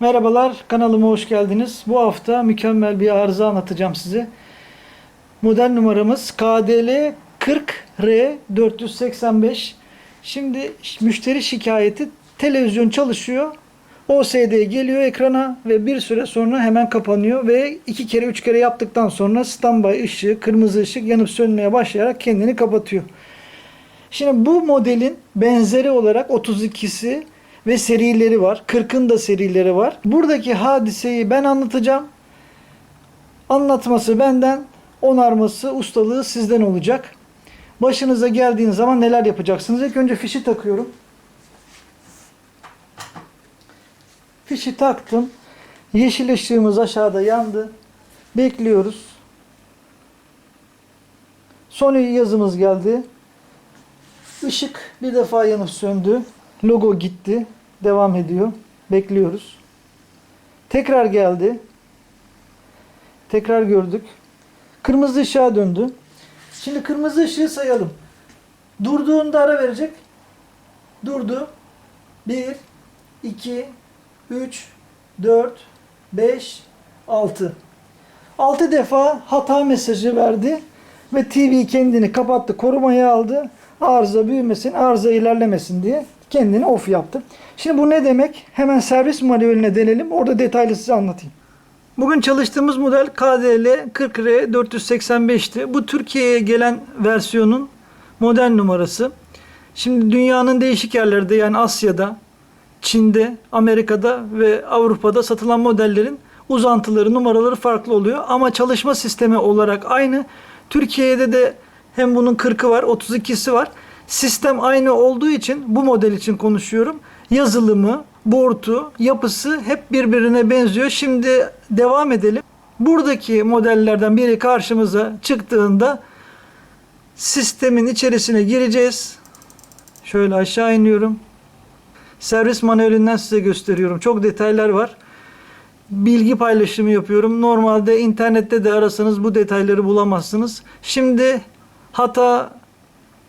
Merhabalar, kanalıma hoş geldiniz. Bu hafta mükemmel bir arıza anlatacağım size. Model numaramız KDL 40R485. Şimdi müşteri şikayeti televizyon çalışıyor. OSD geliyor ekrana ve bir süre sonra hemen kapanıyor ve iki kere üç kere yaptıktan sonra standby ışığı, kırmızı ışık yanıp sönmeye başlayarak kendini kapatıyor. Şimdi bu modelin benzeri olarak 32'si ve serileri var. 40'ın da serileri var. Buradaki hadiseyi ben anlatacağım. Anlatması benden, onarması, ustalığı sizden olacak. Başınıza geldiğin zaman neler yapacaksınız? İlk önce fişi takıyorum. Fişi taktım. Yeşil ışığımız aşağıda yandı. Bekliyoruz. Son yazımız geldi. Işık bir defa yanıp söndü. Logo gitti. Devam ediyor. Bekliyoruz. Tekrar geldi. Tekrar gördük. Kırmızı ışığa döndü. Şimdi kırmızı ışığı sayalım. Durduğunda ara verecek. Durdu. 1, 2, 3, 4, 5, 6. 6 defa hata mesajı verdi ve TV kendini kapattı, korumaya aldı. Arıza büyümesin, arıza ilerlemesin diye kendini off yaptı. Şimdi bu ne demek? Hemen servis manueline dönelim. Orada detaylı size anlatayım. Bugün çalıştığımız model KDL 40R 485'ti. Bu Türkiye'ye gelen versiyonun model numarası. Şimdi dünyanın değişik yerlerde yani Asya'da, Çin'de, Amerika'da ve Avrupa'da satılan modellerin uzantıları, numaraları farklı oluyor. Ama çalışma sistemi olarak aynı. Türkiye'de de hem bunun 40'ı var, 32'si var. Sistem aynı olduğu için bu model için konuşuyorum. Yazılımı, bortu, yapısı hep birbirine benziyor. Şimdi devam edelim. Buradaki modellerden biri karşımıza çıktığında sistemin içerisine gireceğiz. Şöyle aşağı iniyorum. Servis manuelinden size gösteriyorum. Çok detaylar var. Bilgi paylaşımı yapıyorum. Normalde internette de arasanız bu detayları bulamazsınız. Şimdi hata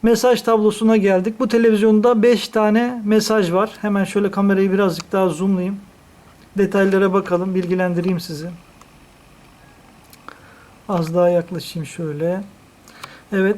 mesaj tablosuna geldik. Bu televizyonda 5 tane mesaj var. Hemen şöyle kamerayı birazcık daha zoomlayayım. Detaylara bakalım, bilgilendireyim sizi. Az daha yaklaşayım şöyle. Evet.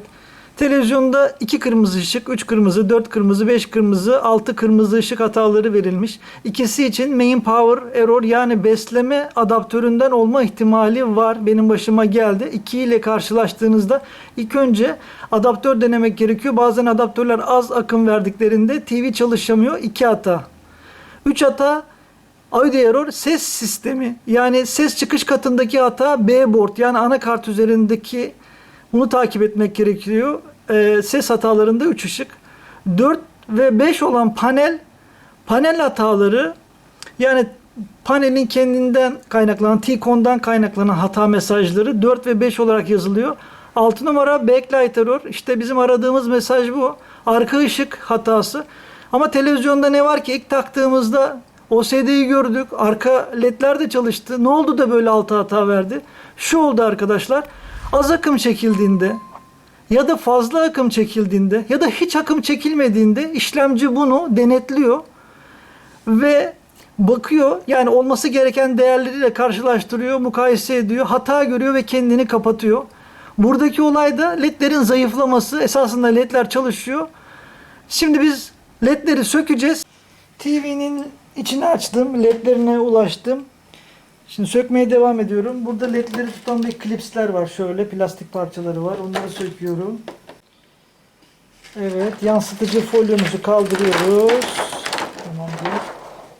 Televizyonda 2 kırmızı ışık, 3 kırmızı, 4 kırmızı, 5 kırmızı, 6 kırmızı ışık hataları verilmiş. İkisi için main power error yani besleme adaptöründen olma ihtimali var. Benim başıma geldi. 2 ile karşılaştığınızda ilk önce adaptör denemek gerekiyor. Bazen adaptörler az akım verdiklerinde TV çalışamıyor. 2 hata. 3 hata Audio error ses sistemi yani ses çıkış katındaki hata B board yani anakart üzerindeki bunu takip etmek gerekiyor. Ee, ses hatalarında 3 ışık. 4 ve 5 olan panel panel hataları yani panelin kendinden kaynaklanan T-Con'dan kaynaklanan hata mesajları 4 ve 5 olarak yazılıyor. 6 numara backlight error. İşte bizim aradığımız mesaj bu. Arka ışık hatası. Ama televizyonda ne var ki ilk taktığımızda OSD'yi gördük. Arka ledler de çalıştı. Ne oldu da böyle altı hata verdi? Şu oldu arkadaşlar. Az akım çekildiğinde ya da fazla akım çekildiğinde ya da hiç akım çekilmediğinde işlemci bunu denetliyor ve bakıyor yani olması gereken değerleriyle karşılaştırıyor, mukayese ediyor, hata görüyor ve kendini kapatıyor. Buradaki olay da ledlerin zayıflaması. Esasında ledler çalışıyor. Şimdi biz ledleri sökeceğiz. TV'nin içini açtım, ledlerine ulaştım. Şimdi sökmeye devam ediyorum. Burada ledleri tutan bir klipsler var. Şöyle plastik parçaları var. Onları söküyorum. Evet, yansıtıcı folyomuzu kaldırıyoruz. Tamamdır.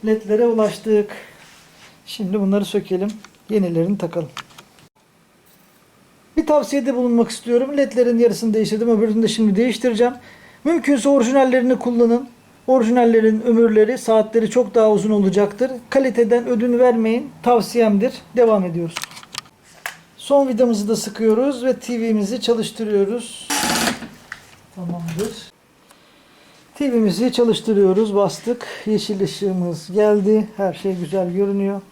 Ledlere ulaştık. Şimdi bunları sökelim. Yenilerini takalım. Bir tavsiyede bulunmak istiyorum. LED'lerin yarısını değiştirdim. Öbürünü de şimdi değiştireceğim. Mümkünse orijinallerini kullanın. Orijinallerin ömürleri, saatleri çok daha uzun olacaktır. Kaliteden ödün vermeyin. Tavsiyemdir. Devam ediyoruz. Son vidamızı da sıkıyoruz ve TV'mizi çalıştırıyoruz. Tamamdır. TV'mizi çalıştırıyoruz. Bastık. Yeşil ışığımız geldi. Her şey güzel görünüyor.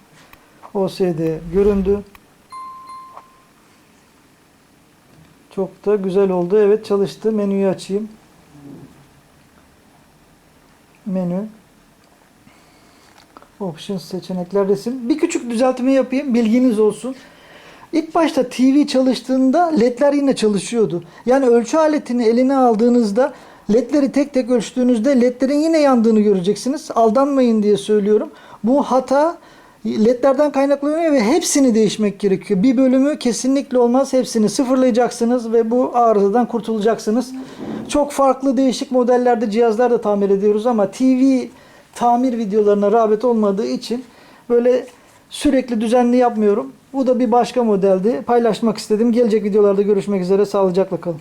OSD göründü. Çok da güzel oldu. Evet çalıştı. Menüyü açayım. Menü. Options seçenekler resim. Bir küçük düzeltme yapayım. Bilginiz olsun. İlk başta TV çalıştığında ledler yine çalışıyordu. Yani ölçü aletini eline aldığınızda ledleri tek tek ölçtüğünüzde ledlerin yine yandığını göreceksiniz. Aldanmayın diye söylüyorum. Bu hata ledlerden kaynaklanıyor ve hepsini değişmek gerekiyor. Bir bölümü kesinlikle olmaz. Hepsini sıfırlayacaksınız ve bu arızadan kurtulacaksınız. Çok farklı değişik modellerde cihazlar da tamir ediyoruz ama TV tamir videolarına rağbet olmadığı için böyle sürekli düzenli yapmıyorum. Bu da bir başka modeldi. Paylaşmak istedim. Gelecek videolarda görüşmek üzere. Sağlıcakla kalın.